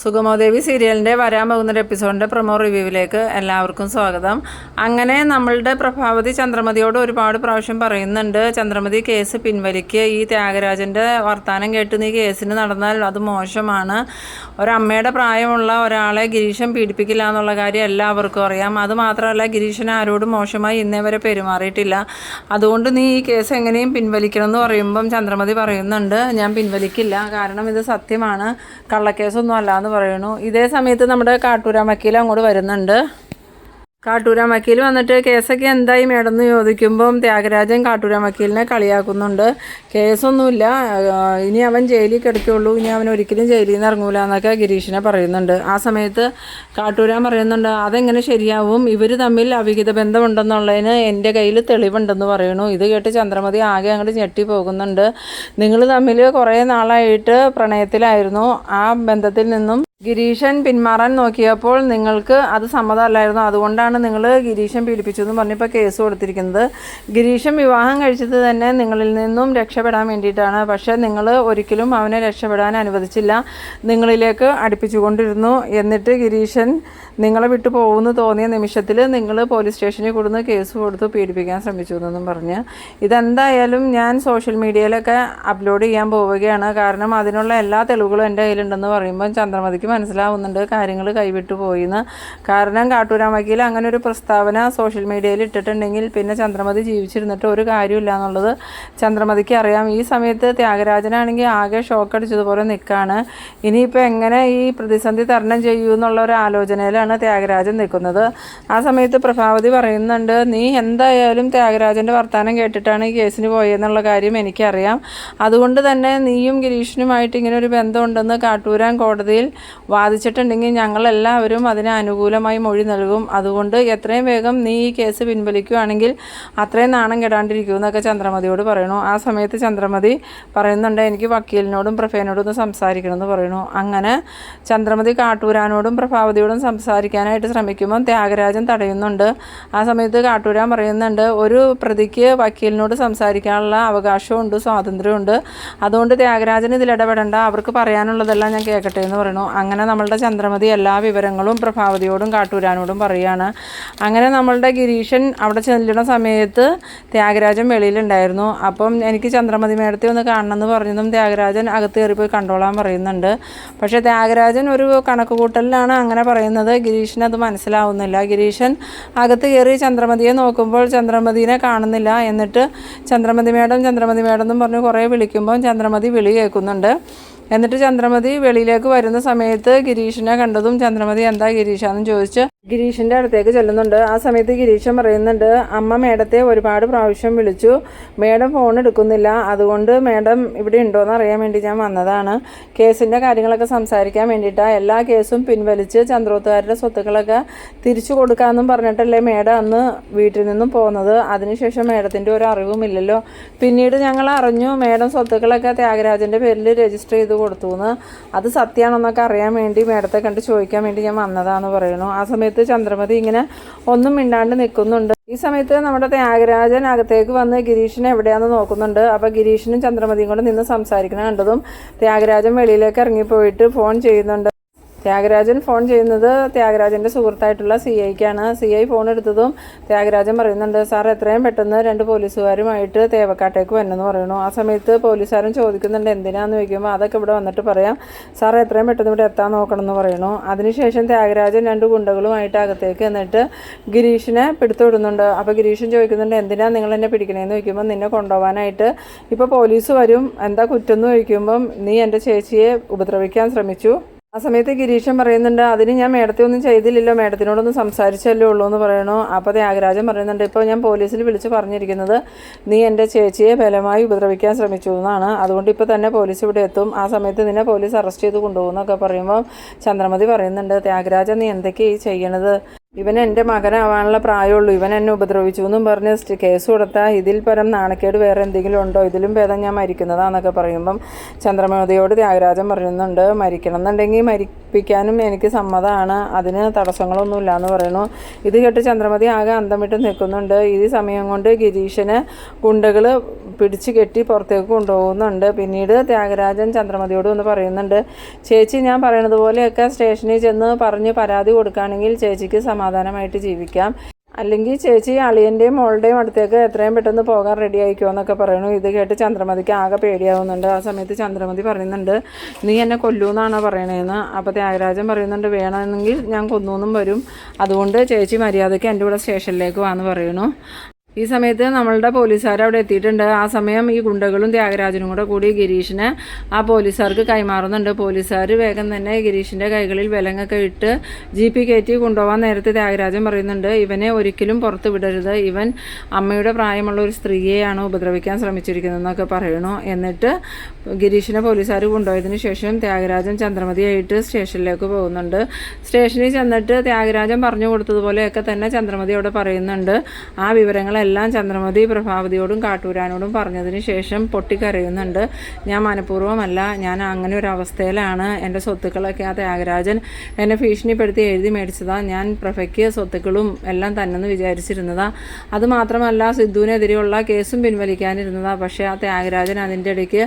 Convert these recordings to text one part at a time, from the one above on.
സുഗമോദേവി സീരിയലിന്റെ വരാൻ പോകുന്നൊരു എപ്പിസോഡിന്റെ പ്രൊമോ റിവ്യൂവിലേക്ക് എല്ലാവർക്കും സ്വാഗതം. അങ്ങനെ നമ്മളുടെ പ്രഭാവതി ചന്ദ്രമതിയോട് ഒരുപാട് പ്രാവശ്യം പറയുന്നുണ്ട് ചന്ദ്രമതി കേസ് പിൻവലിക്കുക ഈ ത്യാഗരാജന്റെ വർത്തമാനം കേട്ട് നീ കേസിന് നടന്നാൽ അത് മോശമാണ്. ഒരമ്മയുടെ പ്രായമുള്ള ഒരാളെ ഗിരീഷൻ പീഡിപ്പിക്കില്ല എന്നുള്ള കാര്യം എല്ലാവർക്കും അറിയാം. അത് മാത്രമല്ല ഗിരീഷൻ ആരോടും മോശമായി ഇന്നേ വരെ പെരുമാറിയിട്ടില്ല. അതുകൊണ്ട് നീ ഈ കേസ് എങ്ങനെയും പിൻവലിക്കണം എന്ന് പറയുമ്പം ചന്ദ്രമതി പറയുന്നുണ്ട്. ഞാൻ പിൻവലിക്കില്ല. കാരണം ഇത് സത്യമാണ്. കള്ളക്കേസൊന്നും അല്ല എന്ന് പറയണു ഇതേ സമയത്ത് നമ്മുടെ കാട്ടൂരാമക്കീൽ അങ്ങോട്ട് വരുന്നുണ്ട്. കാട്ടൂരാൻ വക്കീൽ വന്നിട്ട് കേസൊക്കെ എന്തായി മേഡം എന്ന് ചോദിക്കുമ്പം ത്യാഗരാജൻ കാട്ടൂരാൻ വക്കീലിനെ കളിയാക്കുന്നുണ്ട്. കേസൊന്നുമില്ല. ഇനി അവൻ ജയിലിൽ കിടക്കുള്ളൂ. ഇനി അവൻ ഒരിക്കലും ജയിലിൽ നിന്ന് ഇറങ്ങൂല എന്നൊക്കെ ഗിരീഷിനെ പറയുന്നുണ്ട്. ആ സമയത്ത് കാട്ടൂരാൻ പറയുന്നുണ്ട് അതെങ്ങനെ ശരിയാവും? ഇവർ തമ്മിൽ അവിഹിത ബന്ധമുണ്ടെന്നുള്ളതിന് എന്റെ കയ്യിൽ തെളിവുണ്ടെന്ന് പറയണു. ഇത് കേട്ട് ചന്ദ്രമതി ആകെ അങ്ങോട്ട് ഞെട്ടി പോകുന്നുണ്ട്. നിങ്ങൾ തമ്മിൽ കുറേ നാളായിട്ട് പ്രണയത്തിലായിരുന്നു. ആ ബന്ധത്തിൽ നിന്നും ഗിരീശൻ പിന്മാറാൻ നോക്കിയപ്പോൾ നിങ്ങൾക്ക് അത് സമ്മതമല്ലായിരുന്നു. അതുകൊണ്ടാണ് നിങ്ങൾ ഗിരീശൻ പീഡിപ്പിച്ചതെന്ന് പറഞ്ഞിപ്പോൾ കേസ് കൊടുത്തിരിക്കുന്നത്. ഗിരീശൻ വിവാഹം കഴിച്ചത് തന്നെ നിങ്ങളിൽ നിന്നും രക്ഷപ്പെടാൻ വേണ്ടിയിട്ടാണ്. പക്ഷേ നിങ്ങൾ ഒരിക്കലും അവനെ രക്ഷപ്പെടാൻ അനുവദിച്ചില്ല. നിങ്ങളിലേക്ക് അടുപ്പിച്ചുകൊണ്ടിരുന്നു എന്നിട്ട് ഗിരീശൻ നിങ്ങളെ വിട്ടു പോകുമെന്ന് തോന്നിയ നിമിഷത്തിൽ നിങ്ങൾ പോലീസ് സ്റ്റേഷനിൽ കൊടുന്ന് കേസ് കൊടുത്ത് പീഡിപ്പിക്കാൻ ശ്രമിച്ചു എന്നും പറഞ്ഞ്. ഇതെന്തായാലും ഞാൻ സോഷ്യൽ മീഡിയയിലൊക്കെ അപ്ലോഡ് ചെയ്യാൻ പോവുകയാണ്. കാരണം അതിനുള്ള എല്ലാ തെളിവുകളും എന്റെ കയ്യിലുണ്ടെന്ന് പറയുമ്പോൾ ചന്ദ്രമതിക്ക് മനസ്സിലാവുന്നുണ്ട് കാര്യങ്ങൾ കൈവിട്ടു പോയിന്ന്. കാരണം കാട്ടൂരാൻ വക്കീൽ അങ്ങനെ ഒരു പ്രസ്താവന സോഷ്യൽ മീഡിയയിൽ ഇട്ടിട്ടുണ്ടെങ്കിൽ പിന്നെ ചന്ദ്രമതി ജീവിച്ചിരുന്നിട്ട് ഒരു കാര്യമില്ല എന്നുള്ളത് ചന്ദ്രമതിക്ക് അറിയാം. ഈ സമയത്ത് ത്യാഗരാജനാണെങ്കിൽ ആകെ ഷോക്ക് അടിച്ചതുപോലെ നിൽക്കുകയാണ് ഇനിയിപ്പോൾ എങ്ങനെ ഈ പ്രതിസന്ധി തരണം ചെയ്യൂ എന്നുള്ള ഒരു ആലോചനയിലാണ് ത്യാഗരാജൻ നിൽക്കുന്നത്. ആ സമയത്ത് പ്രഭാവതി പറയുന്നുണ്ട് നീ എന്തായാലും ത്യാഗരാജന്റെ വർത്തമാനം കേട്ടിട്ടാണ് ഈ കേസിന് പോയെന്നുള്ള കാര്യം എനിക്കറിയാം. അതുകൊണ്ട് തന്നെ നീയും ഗിരീഷിനുമായിട്ട് ഇങ്ങനെ ഒരു ബന്ധമുണ്ടെന്ന് കാട്ടൂരാൻ കോടതിയിൽ വാദിച്ചിട്ടുണ്ടെങ്കിൽ ഞങ്ങളെല്ലാവരും അതിന് അനുകൂലമായി മൊഴി നൽകും. അതുകൊണ്ട് എത്രയും വേഗം നീ ഈ കേസ് പിൻവലിക്കുകയാണെങ്കിൽ അത്രയും നാണം കെടാണ്ടിരിക്കും എന്നൊക്കെ ചന്ദ്രമതിയോട് പറയണു ആ സമയത്ത് ചന്ദ്രമതി പറയുന്നുണ്ട് എനിക്ക് വക്കീലിനോടും പ്രഫേനോടും ഒന്ന് സംസാരിക്കണമെന്ന് പറയണു അങ്ങനെ ചന്ദ്രമതി കാട്ടൂരാനോടും പ്രഭാവതിയോടും സംസാരിക്കാനായിട്ട് ശ്രമിക്കുമ്പോൾ ത്യാഗരാജൻ തടയുന്നുണ്ട്. ആ സമയത്ത് കാട്ടൂരാൻ പറയുന്നുണ്ട് ഒരു പ്രതിക്ക് വക്കീലിനോട് സംസാരിക്കാനുള്ള അവകാശമുണ്ട് സ്വാതന്ത്ര്യമുണ്ട്. അതുകൊണ്ട് ത്യാഗരാജൻ ഇതിൽ ഇടപെടേണ്ട അവർക്ക് പറയാനുള്ളതെല്ലാം ഞാൻ കേൾക്കട്ടെ എന്ന് പറയണു അങ്ങനെ നമ്മളുടെ ചന്ദ്രമതി എല്ലാ വിവരങ്ങളും പ്രഭാവതിയോടും കാട്ടൂരാനോടും പറയുകയാണ്. അങ്ങനെ നമ്മളുടെ ഗിരീഷൻ അവിടെ ചെല്ലുന്ന സമയത്ത് ത്യാഗരാജൻ വെളിയിലുണ്ടായിരുന്നു. അപ്പം എനിക്ക് ചന്ദ്രമതി മേടത്തെ ഒന്ന് കാണണമെന്ന് പറഞ്ഞതും ത്യാഗരാജൻ അകത്ത് കയറിപ്പോയി കണ്ടോളാൻ പറയുന്നുണ്ട്. പക്ഷേ ത്യാഗരാജൻ ഒരു കണക്ക് കൂട്ടലിലാണ് അങ്ങനെ പറയുന്നത്. ഗിരീഷിന് അത് മനസ്സിലാവുന്നില്ല. ഗിരീഷൻ അകത്ത് കയറി ചന്ദ്രമതിയെ നോക്കുമ്പോൾ ചന്ദ്രമതിനെ കാണുന്നില്ല എന്നിട്ട് ചന്ദ്രമതി മേഡം ചന്ദ്രമതി മേഡം എന്നും പറഞ്ഞ് കുറേ വിളിക്കുമ്പോൾ ചന്ദ്രമതി വിളി കേൾക്കുന്നുണ്ട്. എന്നിട്ട് ചന്ദ്രമതി വെളിയിലേക്ക് വരുന്ന സമയത്ത് ഗിരീഷിനെ കണ്ടതും ചന്ദ്രമതി എന്താ ഗിരീഷാന്ന് ചോദിച്ച് ഗിരീഷിന്റെ അടുത്തേക്ക് ചെല്ലുന്നുണ്ട്. ആ സമയത്ത് ഗിരീഷൻ പറയുന്നുണ്ട് അമ്മ മേഡത്തെ ഒരുപാട് പ്രാവശ്യം വിളിച്ചു. മേഡം ഫോൺ എടുക്കുന്നില്ല. അതുകൊണ്ട് മേഡം ഇവിടെ ഉണ്ടോയെന്ന് അറിയാൻ വേണ്ടി ഞാൻ വന്നതാണ്. കേസിന്റെ കാര്യങ്ങളൊക്കെ സംസാരിക്കാൻ വേണ്ടിയിട്ടാണ് എല്ലാ കേസും പിൻവലിച്ച് ചന്ദ്രോത്തുകാരുടെ സ്വത്തുക്കളൊക്കെ തിരിച്ചു കൊടുക്കാമെന്നും പറഞ്ഞിട്ടല്ലേ മേഡം അന്ന് വീട്ടിൽ നിന്നും പോകുന്നത് അതിനുശേഷം മേഡത്തിന്റെ ഒരു അറിവുമില്ലല്ലോ പിന്നീട് ഞങ്ങൾ അറിഞ്ഞു മേഡം സ്വത്തുക്കളൊക്കെ ത്യാഗരാജന്റെ പേരിൽ രജിസ്റ്റർ ചെയ്ത് കൊടുത്തു എന്ന് അത് സത്യമാണെന്നൊക്കെ അറിയാൻ വേണ്ടി മേഡത്തെ കണ്ട് ചോദിക്കാൻ വേണ്ടി ഞാൻ വന്നതാന്ന് പറയുന്നു. ആ സമയത്ത് ചന്ദ്രമതി ഇങ്ങനെ ഒന്നും മിണ്ടാണ്ട് നിൽക്കുന്നുണ്ട്. ഈ സമയത്ത് നമ്മുടെ ത്യാഗരാജൻ അകത്തേക്ക് വന്ന് ഗിരീഷിനെ എവിടെയാണെന്ന് നോക്കുന്നുണ്ട്. അപ്പോൾ ഗിരീഷിനും ചന്ദ്രമതിയും കൂടെ നിന്ന് സംസാരിക്കുന്ന കണ്ടതും ത്യാഗരാജൻ വെളിയിലേക്ക് ഇറങ്ങിപ്പോയിട്ട് ഫോൺ ചെയ്യുന്നുണ്ട്. ത്യാഗരാജൻ ഫോൺ ചെയ്യുന്നത് ത്യാഗരാജന്റെ സുഹൃത്തായിട്ടുള്ള സി ഐക്കാണ് സി ഐ ഫോൺ എടുത്തതും ത്യാഗരാജൻ പറയുന്നുണ്ട് സാർ എത്രയും പെട്ടെന്ന് രണ്ട് പോലീസുകാരുമായിട്ട് തേവക്കാട്ടേക്ക് വരണമെന്ന് പറയുന്നു. ആ സമയത്ത് പോലീസുകാരും ചോദിക്കുന്നുണ്ട് എന്തിനാന്ന് ചോദിക്കുമ്പോൾ അതൊക്കെ ഇവിടെ വന്നിട്ട് പറയാം. സാർ എത്രയും പെട്ടെന്ന് ഇവിടെ എത്താൻ നോക്കണം എന്ന് പറയുന്നു. അതിനുശേഷം ത്യാഗരാജൻ രണ്ട് ഗുണ്ടകളുമായിട്ട് അകത്തേക്ക് എന്നിട്ട് ഗിരീഷിനെ പിടുത്തുവിടുന്നുണ്ട്. അപ്പോൾ ഗിരീഷൻ ചോദിക്കുന്നുണ്ട് എന്തിനാണ് നിങ്ങൾ എന്നെ പിടിക്കണേന്ന് ചോദിക്കുമ്പോൾ നിന്നെ കൊണ്ടുപോകാനായിട്ട് ഇപ്പോൾ പോലീസ് വരും. എന്താ കുറ്റം എന്ന് ചോദിക്കുമ്പം നീ എന്റെ ചേച്ചിയെ ഉപദ്രവിക്കാൻ ശ്രമിച്ചു. ആ സമയത്ത് ഗിരീഷൻ പറയുന്നുണ്ട് അതിന് ഞാൻ മേഡത്തെ ഒന്നും ചെയ്തില്ലല്ലോ മേഡത്തിനോടൊന്നും സംസാരിച്ചല്ലേ ഉള്ളൂ എന്ന് പറയണു. അപ്പോൾ ത്യാഗരാജൻ പറയുന്നുണ്ട് ഇപ്പോൾ ഞാൻ പോലീസിൽ വിളിച്ച് പറഞ്ഞിരിക്കുന്നത് നീ എന്റെ ചേച്ചിയെ ബലമായി ഉപദ്രവിക്കാൻ ശ്രമിച്ചു എന്നാണ്. അതുകൊണ്ട് ഇപ്പോൾ തന്നെ പോലീസ് ഇവിടെ എത്തും. ആ സമയത്ത് നിന്നെ പോലീസ് അറസ്റ്റ് ചെയ്ത് കൊണ്ടുപോകുന്നൊക്കെ പറയുമ്പോൾ ചന്ദ്രമതി പറയുന്നുണ്ട് ത്യാഗരാജൻ നീ എന്തൊക്കെയാണ് ഈ ചെയ്യണത്? ഇവൻ എന്റെ മകനാവാനുള്ള പ്രായമുള്ളൂ. ഇവൻ എന്നെ ഉപദ്രവിച്ചു എന്നും പറഞ്ഞ് കേസ് കൊടുത്താൽ ഇതിൽ പരം നാണക്കേട് വേറെ എന്തെങ്കിലും ഉണ്ടോ? ഇതിലും ഭേദം ഞാൻ മരിക്കുന്നതാന്നൊക്കെ പറയുമ്പം ചന്ദ്രമതിയോട് ത്യാഗരാജൻ പറയുന്നുണ്ട് മരിക്കണം എന്നുണ്ടെങ്കിൽ മരിപ്പിക്കാനും എനിക്ക് സമ്മതമാണ് അതിന് തടസ്സങ്ങളൊന്നുമില്ല എന്ന് പറയുന്നു. ഇത് കേട്ട് ചന്ദ്രമതി ആകെ അന്തം വിട്ട് നിൽക്കുന്നുണ്ട്. ഈ സമയം കൊണ്ട് ഗിരീഷന് ഗുണ്ടകൾ പിടിച്ച് കെട്ടി പുറത്തേക്ക് കൊണ്ടുപോകുന്നുണ്ട്. പിന്നീട് ത്യാഗരാജൻ ചന്ദ്രമതിയോട് ഒന്ന് പറയുന്നുണ്ട് ചേച്ചി ഞാൻ പറയണത് പോലെയൊക്കെ സ്റ്റേഷനിൽ ചെന്ന് പറഞ്ഞ് പരാതി കൊടുക്കുകയാണെങ്കിൽ ചേച്ചിക്ക് സമാധാനമായിട്ട് ജീവിക്കാം. അല്ലെങ്കിൽ ചേച്ചി അളിയന്റെയും മോളുടെയും അടുത്തേക്ക് എത്രയും പെട്ടെന്ന് പോകാൻ റെഡി ആയിക്കോ എന്നൊക്കെ പറയണു. ഇത് കേട്ട് ചന്ദ്രമതിക്ക് ആകെ പേടിയാവുന്നുണ്ട്. ആ സമയത്ത് ചന്ദ്രമതി പറയുന്നുണ്ട് നീ എന്നെ കൊല്ലൂന്നാണോ പറയണേന്ന്? അപ്പോൾ ത്യാഗരാജൻ പറയുന്നുണ്ട് വേണമെങ്കിൽ ഞാൻ കൊന്നൂന്നും വരും. അതുകൊണ്ട് ചേച്ചി മര്യാദയ്ക്ക് എന്റെ കൂടെ സ്റ്റേഷനിലേക്ക് വാന്ന് പറയണു ഈ സമയത്ത് നമ്മളുടെ പോലീസുകാർ അവിടെ എത്തിയിട്ടുണ്ട്. ആ സമയം ഈ ഗുണ്ടകളും ത്യാഗരാജനും കൂടെ കൂടി ഗിരീഷിനെ ആ പോലീസുകാർക്ക് കൈമാറുന്നുണ്ട്. പോലീസുകാർ വേഗം തന്നെ ഗിരീഷിന്റെ കൈകളിൽ വിലങ്ങൊക്കെ ഇട്ട് ജി പി കയറ്റി കൊണ്ടുപോകാൻ നേരത്തെ ത്യാഗരാജൻ പറയുന്നുണ്ട് ഇവനെ ഒരിക്കലും പുറത്ത് വിടരുത്. ഇവൻ അമ്മയുടെ പ്രായമുള്ള ഒരു സ്ത്രീയെയാണ് ഉപദ്രവിക്കാൻ ശ്രമിച്ചിരിക്കുന്നതെന്നൊക്കെ പറയണു എന്നിട്ട് ഗിരീഷിനെ പോലീസുകാർ കൊണ്ടുപോയതിന് ശേഷം ത്യാഗരാജൻ ചന്ദ്രമതിയായിട്ട് സ്റ്റേഷനിലേക്ക് പോകുന്നുണ്ട്. സ്റ്റേഷനിൽ ചെന്നിട്ട് ത്യാഗരാജൻ പറഞ്ഞു കൊടുത്തതുപോലെയൊക്കെ തന്നെ ചന്ദ്രമതി അവിടെ പറയുന്നുണ്ട്. ആ വിവരങ്ങളെല്ലാം ചന്ദ്രമതി പ്രഭാവതിയോടും കാട്ടൂരാനോടും പറഞ്ഞതിന് ശേഷം പൊട്ടിക്കരയുന്നുണ്ട്. ഞാൻ മനഃപൂർവമല്ല ഞാൻ അങ്ങനെ ഒരു അവസ്ഥയിലാണ്. എന്റെ സ്വത്തുക്കളൊക്കെ ആ ത്യാഗരാജൻ എന്നെ ഭീഷണിപ്പെടുത്തി എഴുതി മേടിച്ചതാ. ഞാൻ പ്രഭയ്ക്ക് സ്വത്തുക്കളും എല്ലാം തന്നെന്ന് വിചാരിച്ചിരുന്നതാ. അതുമാത്രമല്ല സിദ്ധുവിനെതിരെയുള്ള കേസും പിൻവലിക്കാനിരുന്നതാ. പക്ഷേ ആ ത്യാഗരാജൻ അതിന്റെ ഇടയ്ക്ക്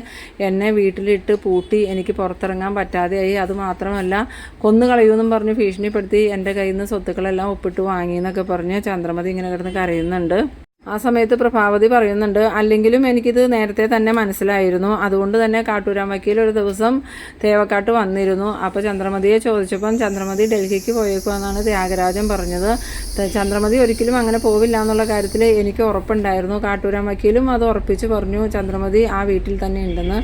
എന്നെ വീട്ടിലിട്ട് പൂട്ടി എനിക്ക് പുറത്തിറങ്ങാൻ പറ്റാതെയായി. അതുമാത്രമല്ല കൊന്നു കളയുമെന്നും പറഞ്ഞ് ഭീഷണിപ്പെടുത്തി എന്റെ കയ്യിൽ നിന്ന് സ്വത്തുക്കളെല്ലാം ഒപ്പിട്ട് വാങ്ങി എന്നൊക്കെ പറഞ്ഞ് ചന്ദ്രമതി ഇങ്ങനെ കിടന്ന് കരയുന്നുണ്ട്. ആ സമയത്ത് പ്രഭാവതി പറയുന്നുണ്ട് അല്ലെങ്കിലും എനിക്കിത് നേരത്തെ തന്നെ മനസ്സിലായിരുന്നു. അതുകൊണ്ട് തന്നെ കാട്ടൂരാൻ ഒരു ദിവസം തേവക്കാട്ട് വന്നിരുന്നു. അപ്പോൾ ചന്ദ്രമതിയെ ചോദിച്ചപ്പം ചന്ദ്രമതി ഡൽഹിക്ക് പോയേക്കുമെന്നാണ് ത്യാഗരാജൻ പറഞ്ഞത്. ചന്ദ്രമതി ഒരിക്കലും അങ്ങനെ പോവില്ല എന്നുള്ള കാര്യത്തിൽ എനിക്ക് ഉറപ്പുണ്ടായിരുന്നു. കാട്ടൂരാൻ അത് ഉറപ്പിച്ച് പറഞ്ഞു ചന്ദ്രമതി ആ വീട്ടിൽ തന്നെ ഉണ്ടെന്ന്.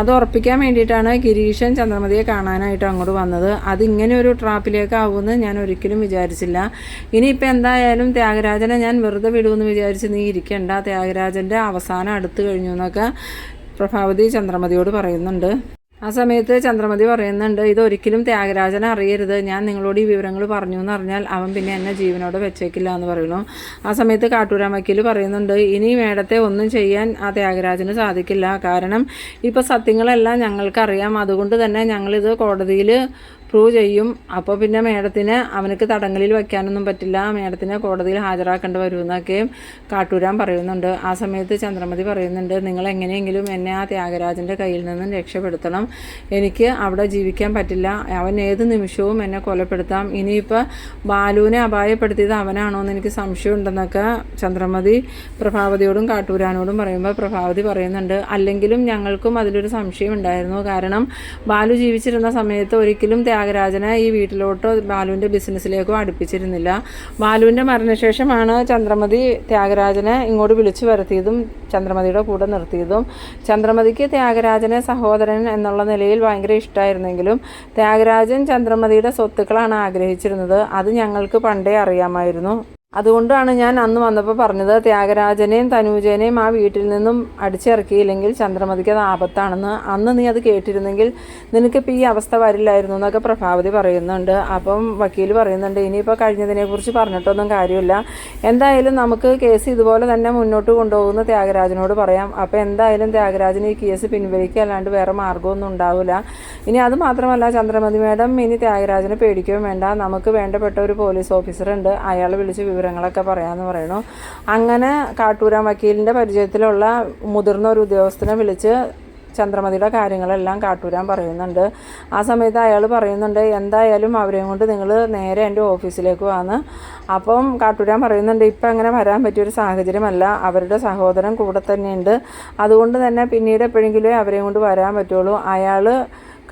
അത് ഉറപ്പിക്കാൻ വേണ്ടിയിട്ടാണ് ഗിരീഷൻ ചന്ദ്രമതിയെ കാണാനായിട്ട് അങ്ങോട്ട് വന്നത്. അതിങ്ങനെ ഒരു ട്രാപ്പിലേക്കാവുമെന്ന് ഞാൻ ഒരിക്കലും വിചാരിച്ചില്ല. ഇനിയിപ്പോൾ എന്തായാലും ത്യാഗരാജനെ ഞാൻ വെറുതെ വിടുമെന്ന് വിചാരിച്ച് നീ ഇരിക്കണ്ട ത്യാഗരാജന്റെ അവസാനം അടുത്തു കഴിഞ്ഞു എന്നൊക്കെ പ്രഭാവതി ചന്ദ്രമതിയോട് പറയുന്നുണ്ട്. ആ സമയത്ത് ചന്ദ്രമതി പറയുന്നുണ്ട് ഇതൊരിക്കലും ത്യാഗരാജനെ അറിയരുത്. ഞാൻ നിങ്ങളോട് ഈ വിവരങ്ങൾ പറഞ്ഞു എന്ന് അറിഞ്ഞാൽ അവൻ പിന്നെ എന്നെ ജീവനോടെ വെച്ചേക്കില്ല എന്ന് പറയുന്നു. ആ സമയത്ത് കാട്ടൂരാമക്കിൽ പറയുന്നുണ്ട് ഇനി മേടത്തെ ഒന്നും ചെയ്യാൻ ആ ത്യാഗരാജന് സാധിക്കില്ല. കാരണം ഇപ്പോൾ സത്യങ്ങളെല്ലാം ഞങ്ങൾക്കറിയാം. അതുകൊണ്ട് തന്നെ ഞങ്ങളിത് കോടതിയിൽ പ്രൂവ് ചെയ്യും. അപ്പോൾ പിന്നെ മേഡത്തിന് അവനക്ക് തടങ്കലിൽ വയ്ക്കാനൊന്നും പറ്റില്ല. മേഡത്തിനെ കോടതിയിൽ ഹാജരാക്കേണ്ടി വരുമെന്നൊക്കെയും കാട്ടൂരാൻ പറയുന്നുണ്ട്. ആ സമയത്ത് ചന്ദ്രമതി പറയുന്നുണ്ട് നിങ്ങൾ എങ്ങനെയെങ്കിലും എന്നെ ആ ത്യാഗരാജന്റെ കയ്യിൽ നിന്നും രക്ഷപ്പെടുത്തണം. എനിക്ക് അവിടെ ജീവിക്കാൻ പറ്റില്ല. അവൻ ഏത് നിമിഷവും എന്നെ കൊലപ്പെടുത്താം. ഇനിയിപ്പോൾ ബാലുവിനെ അപായപ്പെടുത്തിയത് അവനാണോ എന്ന് എനിക്ക് സംശയമുണ്ടെന്നൊക്കെ ചന്ദ്രമതി പ്രഭാവതിയോടും കാട്ടൂരാനോടും പറയുമ്പോൾ പ്രഭാവതി പറയുന്നുണ്ട്. അല്ലെങ്കിലും ഞങ്ങൾക്കും അതിലൊരു സംശയം ഉണ്ടായിരുന്നു കാരണം ബാലു ജീവിച്ചിരുന്ന സമയത്ത് ഒരിക്കലും ത്യാഗരാജനെ ഈ വീട്ടിലോട്ടോ ബാലുവിന്റെ ബിസിനസ്സിലേക്കോ അടുപ്പിച്ചിരുന്നില്ല. ബാലുവിന്റെ മരണശേഷമാണ് ചന്ദ്രമതി ത്യാഗരാജനെ ഇങ്ങോട്ട് വിളിച്ചു വരുത്തിയതും ചന്ദ്രമതിയുടെ കൂടെ നിർത്തിയതും. ചന്ദ്രമതിക്ക് ത്യാഗരാജനെ സഹോദരൻ എന്നുള്ള നിലയിൽ ഭയങ്കര ഇഷ്ടമായിരുന്നെങ്കിലും ത്യാഗരാജൻ ചന്ദ്രമതിയുടെ സ്വത്തുക്കളാണ് ആഗ്രഹിച്ചിരുന്നത്. അത് ഞങ്ങൾക്ക് പണ്ടേ അറിയാമായിരുന്നു. അതുകൊണ്ടാണ് ഞാൻ അന്ന് വന്നപ്പോൾ പറഞ്ഞത് ത്യാഗരാജനെയും തനൂജനെയും ആ വീട്ടിൽ നിന്നും അടിച്ചിറക്കിയില്ലെങ്കിൽ ചന്ദ്രമതിക്ക് അത് ആപത്താണെന്ന്. അന്ന് നീ അത് കേട്ടിരുന്നെങ്കിൽ നിനക്കിപ്പോൾ ഈ അവസ്ഥ വരില്ലായിരുന്നു എന്നൊക്കെ പ്രഭാവതി പറയുന്നുണ്ട്. അപ്പം വക്കീൽ പറയുന്നുണ്ട് ഇനിയിപ്പോൾ കഴിഞ്ഞതിനെക്കുറിച്ച് പറഞ്ഞിട്ടൊന്നും കാര്യമില്ല. എന്തായാലും നമുക്ക് കേസ് ഇതുപോലെ തന്നെ മുന്നോട്ട് കൊണ്ടുപോകുന്ന ത്യാഗരാജനോട് പറയാം. അപ്പോൾ എന്തായാലും ത്യാഗരാജന് ഈ കേസ് പിൻവലിക്കുക അല്ലാണ്ട് വേറെ മാർഗമൊന്നും ഉണ്ടാവില്ല. ഇനി അത് മാത്രമല്ല ചന്ദ്രമതി മേഡം ഇനി ത്യാഗരാജനെ പേടിക്കുകയും വേണ്ട. നമുക്ക് വേണ്ടപ്പെട്ട ഒരു പോലീസ് ഓഫീസർ ഉണ്ട് അയാളെ വിളിച്ച് വിവരങ്ങളൊക്കെ പറയാമെന്ന് പറയണു അങ്ങനെ കാട്ടൂരാൻ വക്കീലിന്റെ പരിചയത്തിലുള്ള മുതിർന്ന ഒരു ഉദ്യോഗസ്ഥനെ വിളിച്ച് ചന്ദ്രമതിയുടെ കാര്യങ്ങളെല്ലാം കാട്ടൂരാൻ പറയുന്നുണ്ട്. ആ സമയത്ത് അയാൾ പറയുന്നുണ്ട് എന്തായാലും അവരെയും കൊണ്ട് നിങ്ങൾ നേരെ എന്റെ ഓഫീസിലേക്ക് വന്ന്. അപ്പം കാട്ടൂരാൻ പറയുന്നുണ്ട് ഇപ്പം അങ്ങനെ വരാൻ പറ്റിയൊരു സാഹചര്യമല്ല. അവരുടെ സഹോദരൻ കൂടെ തന്നെയുണ്ട്. അതുകൊണ്ട് തന്നെ പിന്നീട് എപ്പോഴെങ്കിലും അവരെയും കൊണ്ട് വരാൻ പറ്റുള്ളൂ. അയാൾ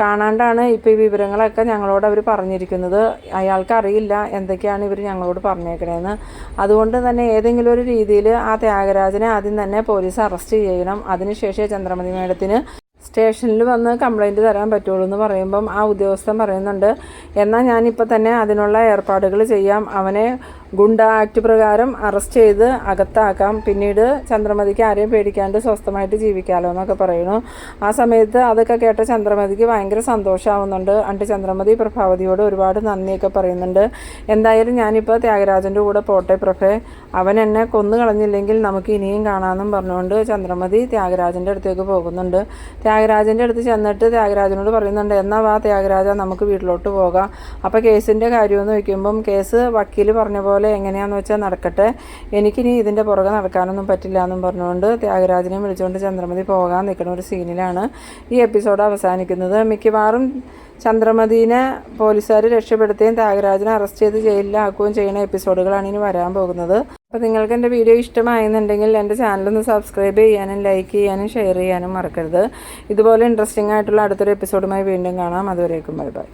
കാണാണ്ടാണ് ഇപ്പോൾ ഈ വിവരങ്ങളൊക്കെ ഞങ്ങളോട് അവർ പറഞ്ഞിരിക്കുന്നത്. അയാൾക്ക് അറിയില്ല എന്തൊക്കെയാണ് ഇവർ ഞങ്ങളോട് പറഞ്ഞേക്കണേന്ന്. അതുകൊണ്ട് തന്നെ ഏതെങ്കിലും ഒരു രീതിയിൽ ആ ത്യാഗരാജനെ ആദ്യം തന്നെ പോലീസ് അറസ്റ്റ് ചെയ്യണം. അതിനുശേഷം ചന്ദ്രമതി മേഡത്തിന് സ്റ്റേഷനിൽ വന്ന് കംപ്ലൈന്റ് തരാൻ പറ്റുള്ളൂ എന്ന് പറയുമ്പം ആ ഉദ്യോഗസ്ഥൻ പറയുന്നുണ്ട്. എന്നാൽ ഞാനിപ്പോൾ തന്നെ അതിനുള്ള ഏർപ്പാടുകൾ ചെയ്യാം. അവനെ ഗുണ്ട ആക്ട് പ്രകാരം അറസ്റ്റ് ചെയ്ത് അകത്താക്കാം. പിന്നീട് ചന്ദ്രമതിക്ക് ആരെയും പേടിക്കാണ്ട് സ്വസ്ഥമായിട്ട് ജീവിക്കാമല്ലോ എന്നൊക്കെ പറയുന്നു. ആ സമയത്ത് അതൊക്കെ കേട്ട ചന്ദ്രമതിക്ക് ഭയങ്കര സന്തോഷമാവുന്നുണ്ട് അണ്ട് ചന്ദ്രമതി പ്രഭാവതിയോട് ഒരുപാട് നന്ദിയൊക്കെ പറയുന്നുണ്ട്. എന്തായാലും ഞാനിപ്പോൾ ത്യാഗരാജന്റെ കൂടെ പോട്ടെ പ്രഭേ. അവൻ എന്നെ കൊന്നു കളഞ്ഞില്ലെങ്കിൽ നമുക്ക് ഇനിയും കാണാമെന്നും പറഞ്ഞുകൊണ്ട് ചന്ദ്രമതി ത്യാഗരാജന്റെ അടുത്തേക്ക് പോകുന്നുണ്ട്. ത്യാഗരാജന്റെ അടുത്ത് ചെന്നിട്ട് ത്യാഗരാജനോട് പറയുന്നുണ്ട് എന്നാൽ വാ ത്യാഗരാജ നമുക്ക് വീട്ടിലോട്ട് പോകാം. അപ്പോൾ കേസിന്റെ കാര്യമെന്ന് വയ്ക്കുമ്പം കേസ് വക്കീൽ പറഞ്ഞ പോലെ എങ്ങനെയാണെന്ന് വെച്ചാൽ നടക്കട്ടെ. എനിക്കിനി ഇതിന്റെ പുറകെ നടക്കാനൊന്നും പറ്റില്ല എന്നും പറഞ്ഞുകൊണ്ട് ത്യാഗരാജനെ വിളിച്ചുകൊണ്ട് ചന്ദ്രമതി പോകാൻ നിൽക്കുന്ന ഒരു സീനിലാണ് ഈ എപ്പിസോഡ് അവസാനിക്കുന്നത്. മിക്കവാറും ചന്ദ്രമതിനെ പോലീസുകാർ രക്ഷപ്പെടുത്തുകയും ത്യാഗരാജനെ അറസ്റ്റ് ചെയ്ത് ജയിലിലാക്കുകയും ചെയ്യുന്ന എപ്പിസോഡുകളാണ് ഇനി വരാൻ പോകുന്നത്. അപ്പോൾ നിങ്ങൾക്ക് എന്റെ വീഡിയോ ഇഷ്ടമായെന്നുണ്ടെങ്കിൽ എന്റെ ചാനലൊന്ന് സബ്സ്ക്രൈബ് ചെയ്യാനും ലൈക്ക് ചെയ്യാനും ഷെയർ ചെയ്യാനും മറക്കരുത്. ഇതുപോലെ ഇൻട്രസ്റ്റിംഗ് ആയിട്ടുള്ള അടുത്തൊരു എപ്പിസോഡുമായി വീണ്ടും കാണാം. അതുവരേക്കും ബൈ ബൈ.